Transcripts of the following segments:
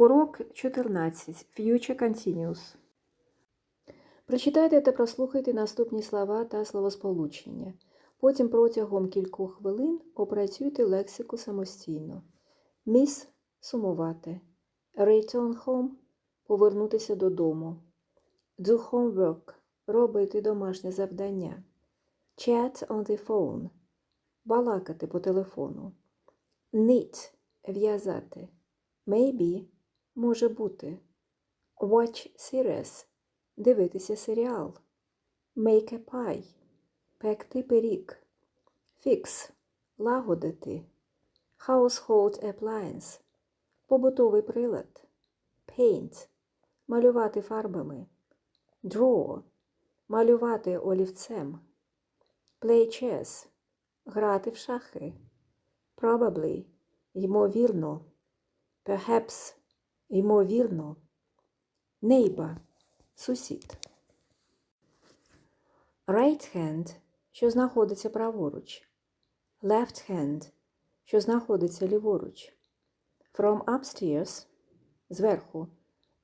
Урок 14. Future Continuous. Прочитайте та прослухайте наступні слова та словосполучення. Потім протягом кількох хвилин опрацюйте лексику самостійно. Miss – сумувати. Return home – повернутися додому. Do homework – робити домашнє завдання. Chat on the phone – балакати по телефону. Knit – в'язати. Maybe – може бути. Watch series – дивитися серіал. Make a pie – пекти пиріг. Fix – лагодити. Household appliance – побутовий прилад. Paint – малювати фарбами. Draw – малювати олівцем. Play chess – грати в шахи. Probably – ймовірно. Perhaps – ймовірно. Neighbor – сусід. Right hand – що знаходиться праворуч. Left hand – що знаходиться ліворуч. From upstairs – зверху.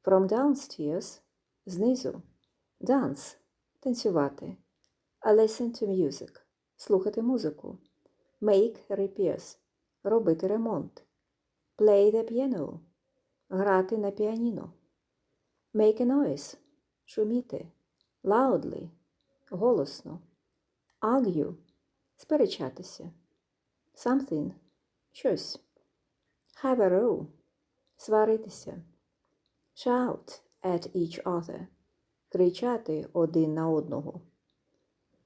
From downstairs – знизу. Dance – танцювати. A listen to music – слухати музику. Make repairs – робити ремонт. Play the piano – грати на піаніно. Make a noise – шуміти. Loudly – голосно. Argue – сперечатися. Something – щось. Have a row – сваритися. Shout at each other – кричати один на одного.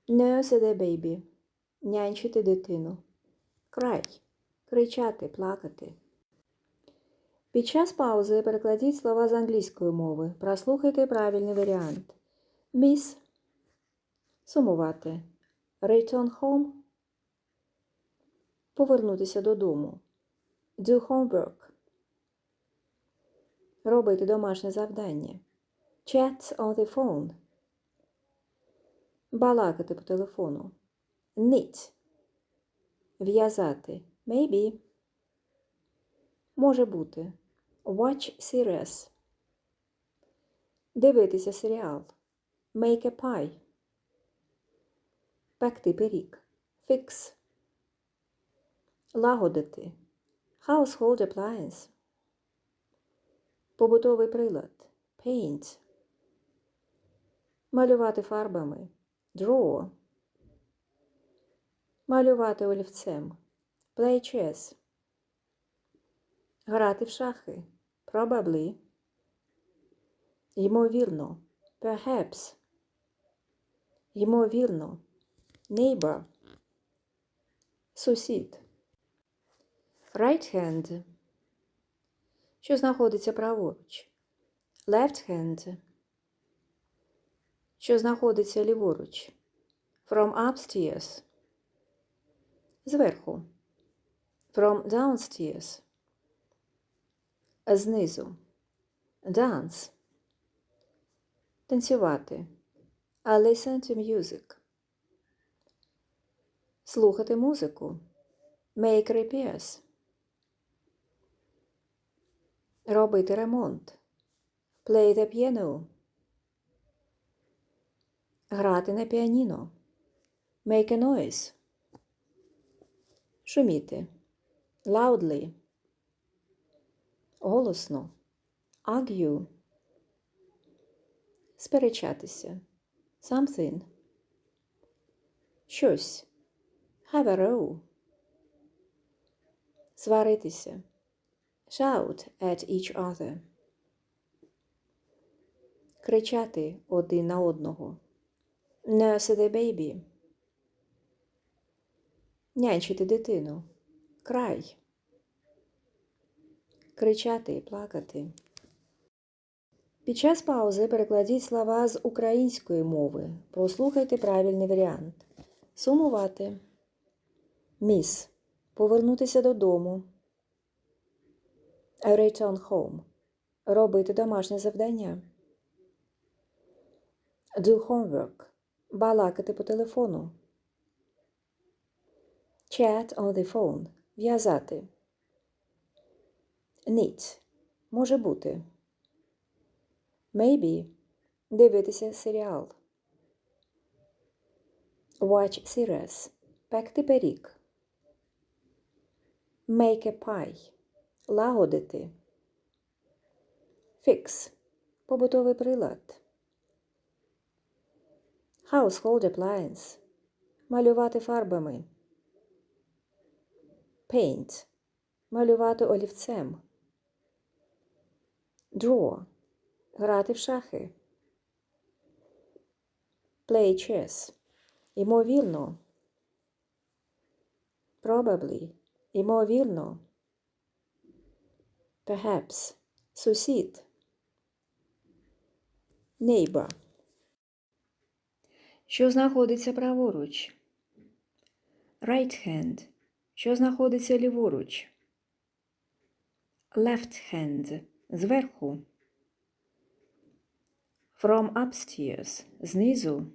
Nurse the baby – нянчити дитину. Cry – кричати, плакати. Під час паузи перекладіть слова з англійської мови. Прослухайте правильний варіант. Miss – сумувати. Return home – повернутися додому. Do homework – робити домашнє завдання. Chat on the phone – балакати по телефону. Knit – в'язати. Maybe – може бути. Watch series. Дивитися серіал. Make a pie. Пекти пиріг. Fix. Лагодити. Household appliance. Побутовий прилад. Paint. Малювати фарбами. Draw. Малювати олівцем. Play chess. Грати в шахи. Probably. Ймовірно. Perhaps. Ймовірно. Neighbor. Сусід. Right hand. Що знаходиться праворуч. Left hand. Що знаходиться ліворуч. From upstairs. Зверху. From downstairs. Знизу. Dance. Танцювати. I listen to music. Слухати музику. Make repairs. Робити ремонт. Play the piano. Грати на піаніно. Make a noise. Шуміти. Loudly. Голосно. Argue. Сперечатися. Something. Щось. Have a row. Сваритися. Shout at each other. Кричати один на одного. Nurse the baby. Нянчити дитину. Cry. Кричати і плакати. Під час паузи перекладіть слова з української мови. Прослухайте правильний варіант. Сумувати. Міс. Повернутися додому. Return home. Робити домашнє завдання. Do homework. Балакати по телефону. Chat on the phone. В'язати. Knit. Може бути. Maybe. Дивитися серіал. Watch series. Пекти пиріг. Make a pie. Лагодити. Fix. Побутовий прилад. Household appliance. Малювати фарбами. Paint. Малювати олівцем. Draw. Грати в шахи. Play chess. Імовірно. Probably. Імовірно. Perhaps. Сусід. Neighbor. Що знаходиться праворуч? Right hand. Що знаходиться ліворуч? Left hand. Зверху. From upstairs. Знизу.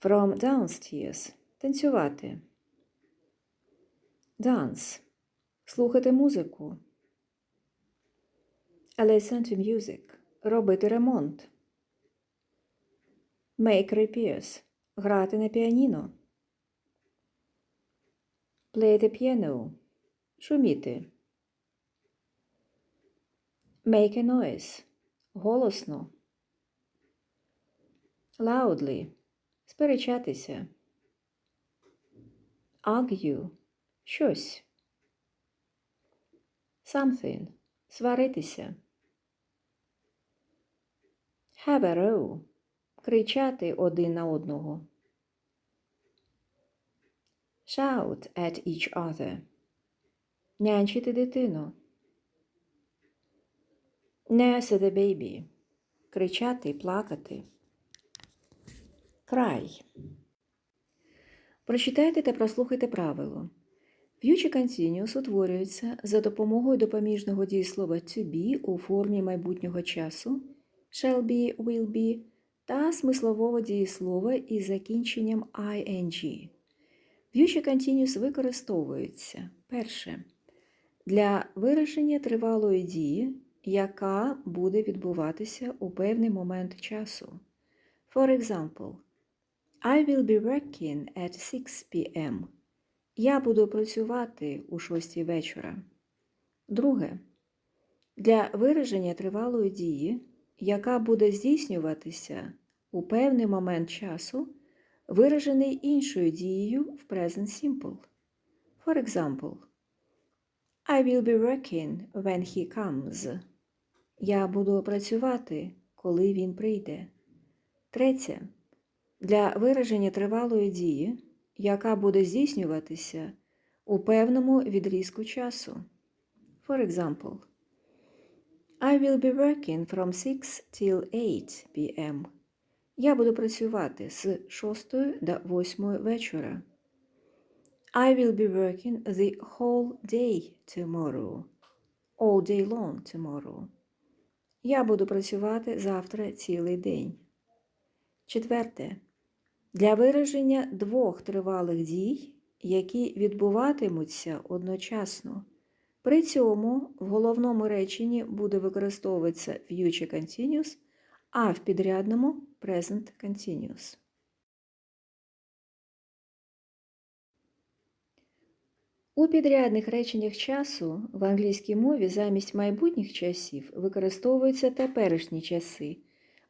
From downstairs. Танцювати. Dance. Слухати музику. Listen to music. Робити ремонт. Make repairs. Грати на піаніно. Play the piano. Шуміти. Make a noise. Голосно. Loudly. Сперечатися. Argue. Щось. Something. Сваритися. Have a row. Кричати один на одного. Shout at each other. Нянчити дитину. Nurse the baby. Кричати, плакати. Cry. Прочитайте та прослухайте правило. Future Continuous утворюється за допомогою допоміжного дієслова to be у формі майбутнього часу shall be, will be та смислового дієслова із закінченням ing. Future Continuous використовується перше для вираження тривалої дії, яка буде відбуватися у певний момент часу. For example, I will be working at 6 p.m. Я буду працювати у 6 вечора. Друге. Для вираження тривалої дії, яка буде здійснюватися у певний момент часу, виражений іншою дією в Present Simple. For example, I will be working when he comes. Я буду працювати, коли він прийде. Третє. Для вираження тривалої дії, яка буде здійснюватися у певному відрізку часу. For example, I will be working from 6 till 8 p.m. Я буду працювати з 6 до 8 вечора. I will be working the whole day tomorrow. All day long tomorrow. Я буду працювати завтра цілий день. Четверте. Для вираження двох тривалих дій, які відбуватимуться одночасно. При цьому в головному реченні буде використовуватися future continuous, а в підрядному present continuous. У підрядних реченнях часу в англійській мові замість майбутніх часів використовуються теперішні часи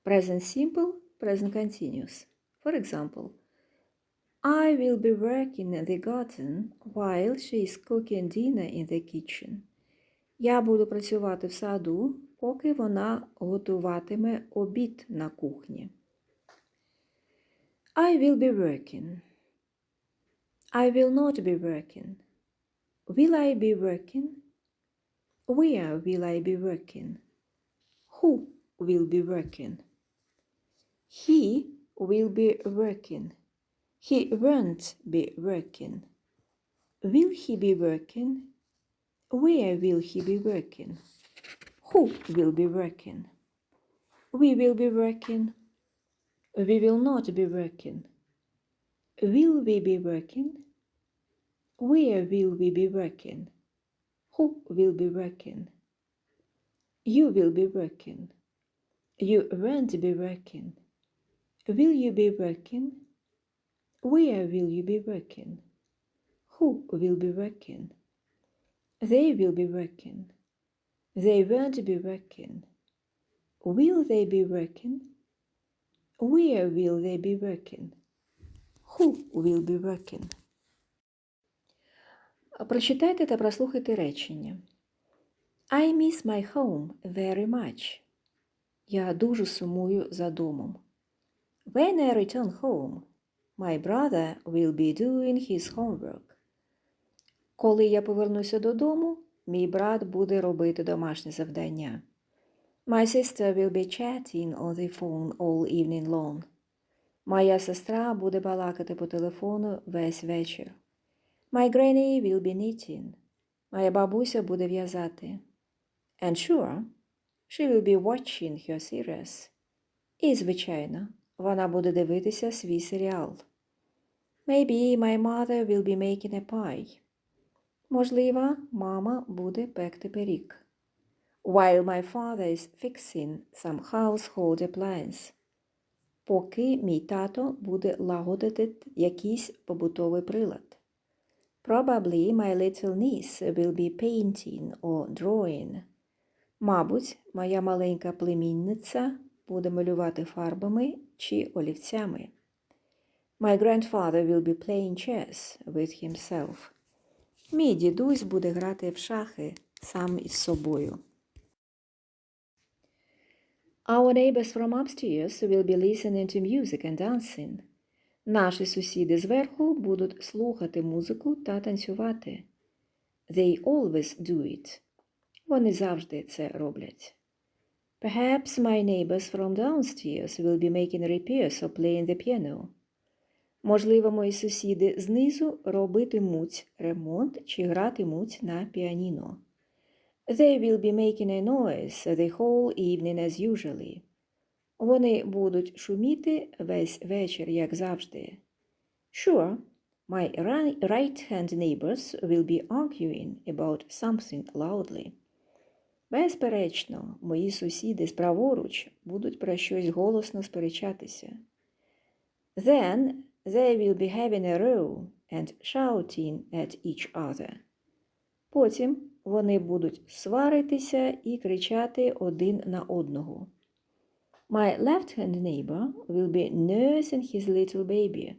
present simple, present continuous. For example, I will be working in the garden while she is cooking dinner in the kitchen. Я буду працювати в саду, поки вона готуватиме обід на кухні. I will be working. I will not be working. Will I be working? Where will I be working? Who will be working? He will be working. He won't be working. Will he be working? Where will he be working? Who will be working? We will be working. We will not be working. Will we be working? Where will we be working? Who will be working? You will be working. You won't be working. Will you be working? Where will you be working? Who will be working? They will be working. They won't be working. Will they be working? Where will they be working? Who will be working? Прочитайте та прослухайте речення. I miss my home very much. Я дуже сумую за домом. When I return home, my brother will be doing his homework. Коли я повернуся додому, мій брат буде робити домашнє завдання. My sister will be chatting on the phone all evening long. Моя сестра буде балакати по телефону весь вечір. My granny will be knitting. Моя бабуся буде в'язати. And sure, she will be watching her series. І, звичайно, вона буде дивитися свій серіал. Maybe my mother will be making a pie. Можливо, мама буде пекти пиріг. While my father is fixing some household appliance. Поки мій тато буде лагодити якийсь побутовий прилад. Probably my little niece will be painting or drawing. Мабуть, моя маленька племінниця буде малювати фарбами чи олівцями. My grandfather will be playing chess with himself. Мій дідусь буде грати в шахи сам із собою. Our neighbors from upstairs will be listening to music and dancing. Наші сусіди зверху будуть слухати музику та танцювати. They always do it. Вони завжди це роблять. Perhaps my neighbors from downstairs will be making repairs or playing the piano. Можливо, мої сусіди знизу робитимуть ремонт чи гратимуть на піаніно. They will be making a noise the whole evening as usually. Вони будуть шуміти весь вечір, як завжди. Sure, my right-hand neighbors will be arguing about something loudly. Безперечно, мої сусіди справоруч будуть про щось голосно сперечатися. Then they will be having a row and shouting at each other. Потім вони будуть сваритися і кричати один на одного. My left-hand neighbor will be nursing his little baby.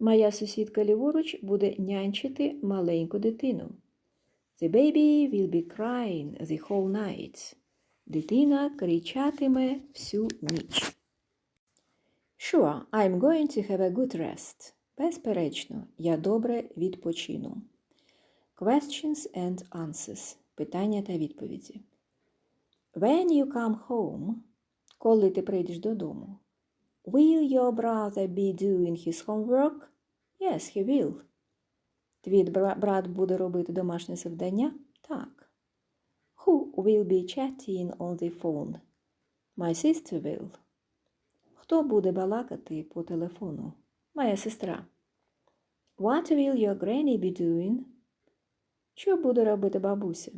Моя сусідка ліворуч буде нянчити маленьку дитину. The baby will be crying the whole night. Дитина кричатиме всю ніч. Sure, I'm going to have a good rest. Безперечно, я добре відпочину. Questions and answers. Питання та відповіді. When you come home, коли ти прийдеш додому. Will your brother be doing his homework? Yes, he will. Твій брат буде робити домашнє завдання? Так. Who will be chatting on the phone? My sister will. Хто буде балакати по телефону? Моя сестра. What will your granny be doing? Що буде робити бабуся?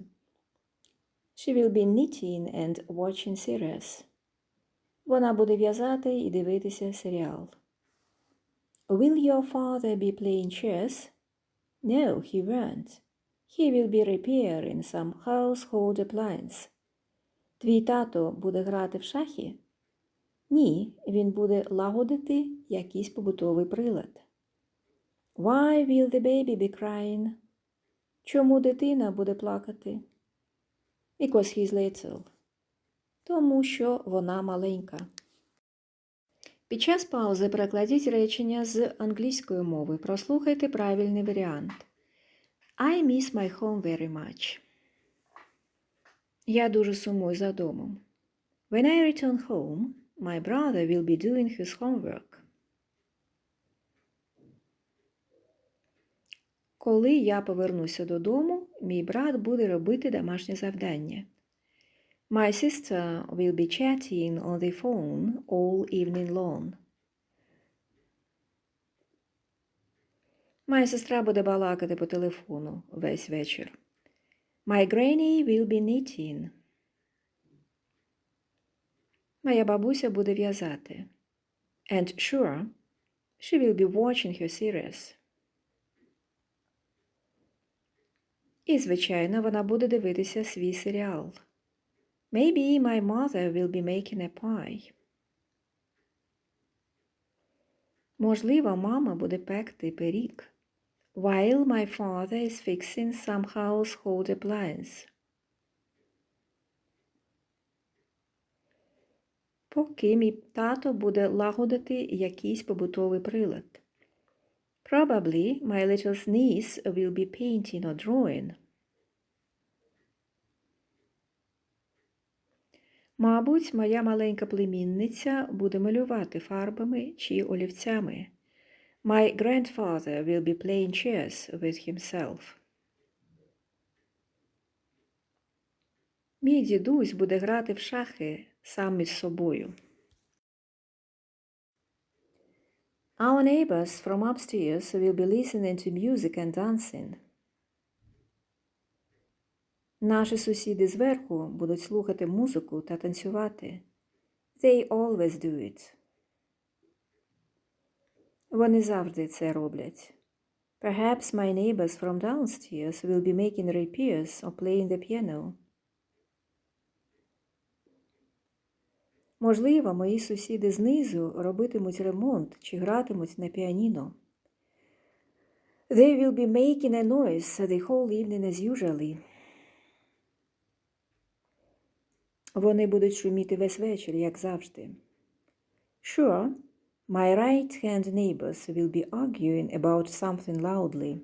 She will be knitting and watching series. Вона буде в'язати і дивитися серіал. Will your father be playing chess? No, he won't. He will be repairing some household appliance. Твій тато буде грати в шахи? Ні, він буде лагодити якийсь побутовий прилад. Why will the baby be crying? Чому дитина буде плакати? Because he's little. Тому що вона маленька. Під час паузи перекладіть речення з англійської мови. Прослухайте правильний варіант. I miss my home very much. Я дуже сумую за домом. When I return home, my brother will be doing his homework. Коли я повернуся додому, мій брат буде робити домашнє завдання. My sister will be chatting on the phone all evening long. Моя сестра буде балакати по телефону весь вечір. My granny will be knitting. Моя бабуся буде в'язати. And sure, she will be watching her series. І, звичайно, вона буде дивитися свій серіал. Maybe my mother will be making a pie. Можливо, мама буде пекти пиріг. While my father is fixing some household appliance. Поки мій тато буде лагодити якийсь побутовий прилад. Probably my little niece will be painting or drawing. Мабуть, моя маленька племінниця буде малювати фарбами чи олівцями. My grandfather will be playing chess with himself. Мій дідусь буде грати в шахи сам із собою. Our neighbors from upstairs will be listening to music and dancing. Наші сусіди зверху будуть слухати музику та танцювати. They always do it. Вони завжди це роблять. Perhaps my neighbors from downstairs will be making repairs or playing the piano. Можливо, мої сусіди знизу робитимуть ремонт чи гратимуть на піаніно. They will be making a noise the whole evening as usually. Вони будуть шуміти весь вечір, як завжди. Sure, my right-hand neighbors will be arguing about something loudly.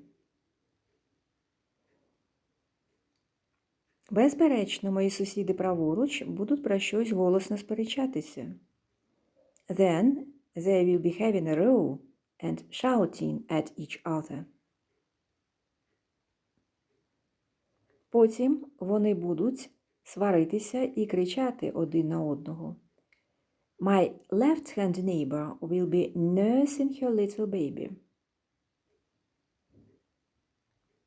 Безперечно, мої сусіди праворуч будуть про щось голосно сперечатися. Then they will be having a row and shouting at each other. Потім вони будуть сваритися і кричати один на одного. My left-hand neighbor will be nursing her little baby.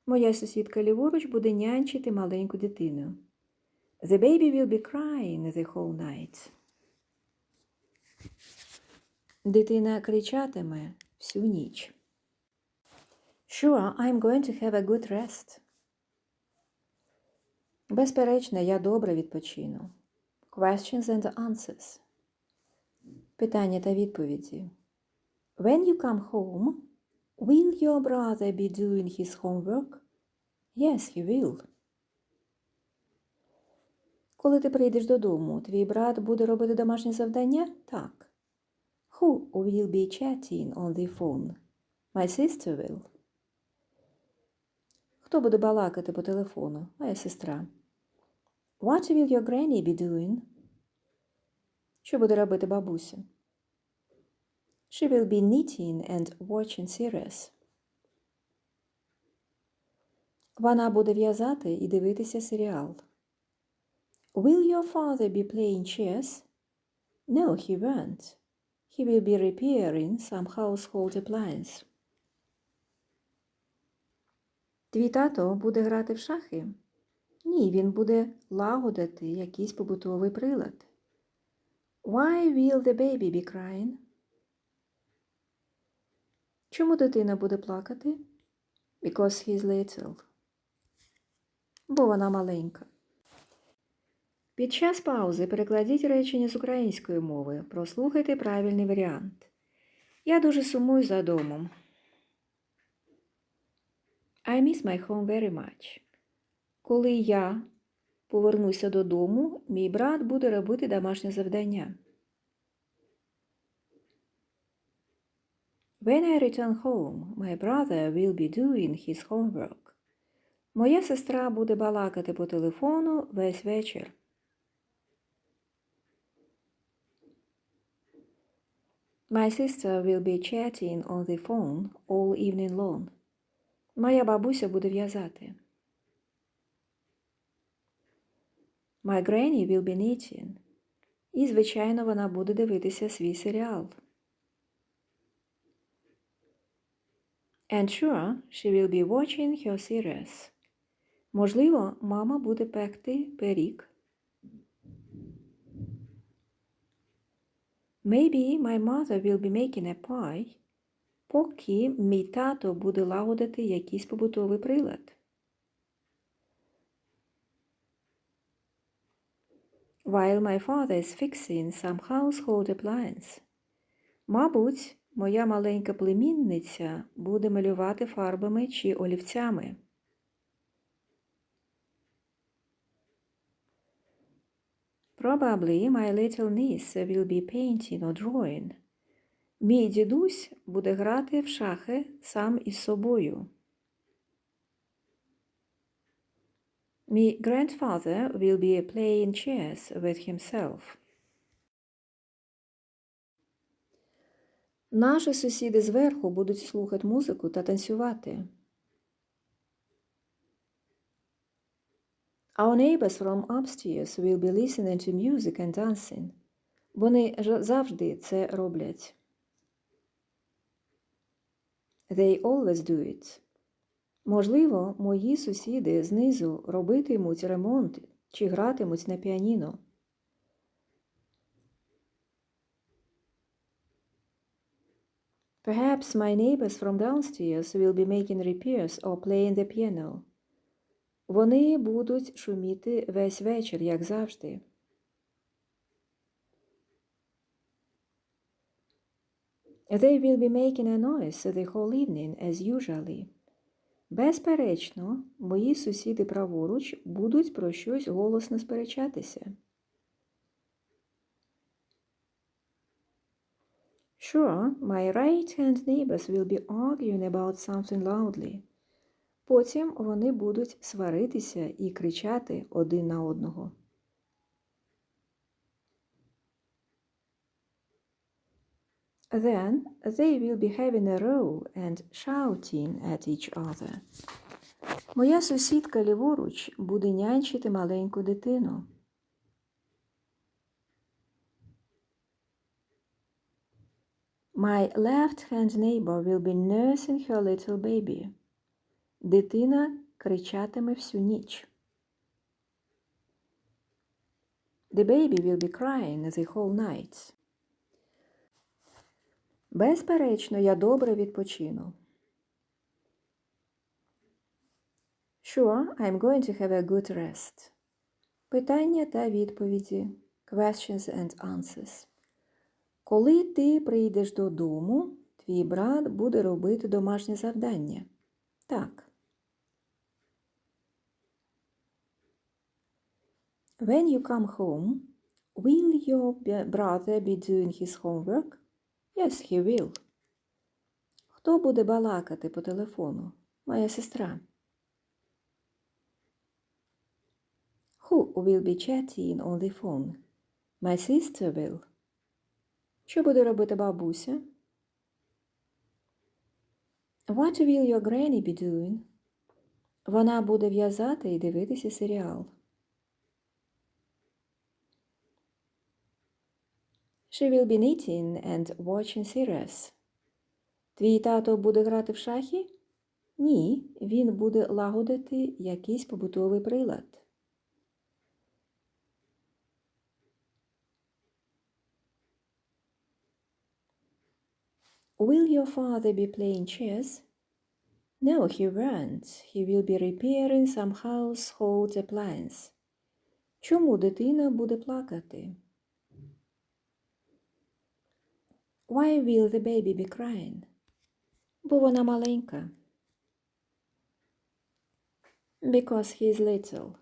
Моя сусідка ліворуч буде нянчити маленьку дитину. The baby will be crying the whole night. Дитина кричатиме всю ніч. Sure, I'm going to have a good rest. Безперечно, я добре відпочину. Questions and answers. Питання та відповіді. When you come home, will your brother be doing his homework? Yes, he will. Коли ти прийдеш додому, твій брат буде робити домашнє завдання? Так. Who will be chatting on the phone? My sister will. Хто буде балакати по телефону? Моя сестра. What will your granny be doing? Що буде робити бабуся? She will be knitting and watching series. Вона буде в'язати і дивитися серіал. Will your father be playing chess? No, he won't. He will be repairing some household appliance. Твій тато буде грати в шахи? Ні, він буде лагодити якийсь побутовий прилад. Why will the baby be crying? Чому дитина буде плакати? Because he's little. Бо вона маленька. Під час паузи перекладіть речення з української мови. Прослухайте правильний варіант. Я дуже сумую за домом. I miss my home very much. Коли я повернуся додому, мій брат буде робити домашнє завдання. When I return home, my brother will be doing his homework. Моя сестра буде балакати по телефону весь вечір. My sister will be chatting on the phone all evening long. Моя бабуся буде в'язати. My granny will be knitting. І, звичайно, вона буде дивитися свій серіал. And sure, she will be watching her series. Можливо, мама буде пекти пиріг. Maybe my mother will be making a pie. Поки мій тато буде лагодити якийсь побутовий прилад. While my father is fixing some household appliance. Мабуть, моя маленька племінниця буде малювати фарбами чи олівцями. Probably my little niece will be painting or drawing. Мій дідусь буде грати в шахи сам із собою. My grandfather will be playing chess with himself. Наші сусіди зверху будуть слухати музику та танцювати. Our neighbors from upstairs will be listening to music and dancing. Вони завжди це роблять. They always do it. Можливо, мої сусіди знизу робитимуть ремонт чи гратимуть на піаніно. Perhaps my neighbors from downstairs will be making repairs or playing the piano. Вони будуть шуміти весь вечір, як завжди. They will be making a noise the whole evening, as usually. Безперечно, мої сусіди праворуч будуть про щось голосно сперечатися. Sure, my right-hand neighbors will be arguing about something loudly. Потім вони будуть сваритися і кричати один на одного. Then they will be having a row and shouting at each other. Моя сусідка ліворуч буде нянчити маленьку дитину. My left-hand neighbor will be nursing her little baby. Дитина кричатиме всю ніч. The baby will be crying the whole night. Безперечно, я добре відпочину. Sure, I'm going to have a good rest. Питання та відповіді. Questions and answers. Коли ти прийдеш додому, твій брат буде робити домашнє завдання. Так. When you come home, will your brother be doing his homework? Yes, he will. Хто буде балакати по телефону? Моя сестра. Who will be chatting on the phone? My sister will. Що буде робити бабуся? What will your granny be doing? Вона буде в'язати і дивитися серіал. She will be knitting and watching series. Твій тато буде грати в шахи? Ні, він буде лагодити якийсь побутовий прилад. Will your father be playing chess? No, he won't. He will be repairing some household appliance. Чому дитина буде плакати? Why will the baby be crying? Бо вона маленька. Because he is little.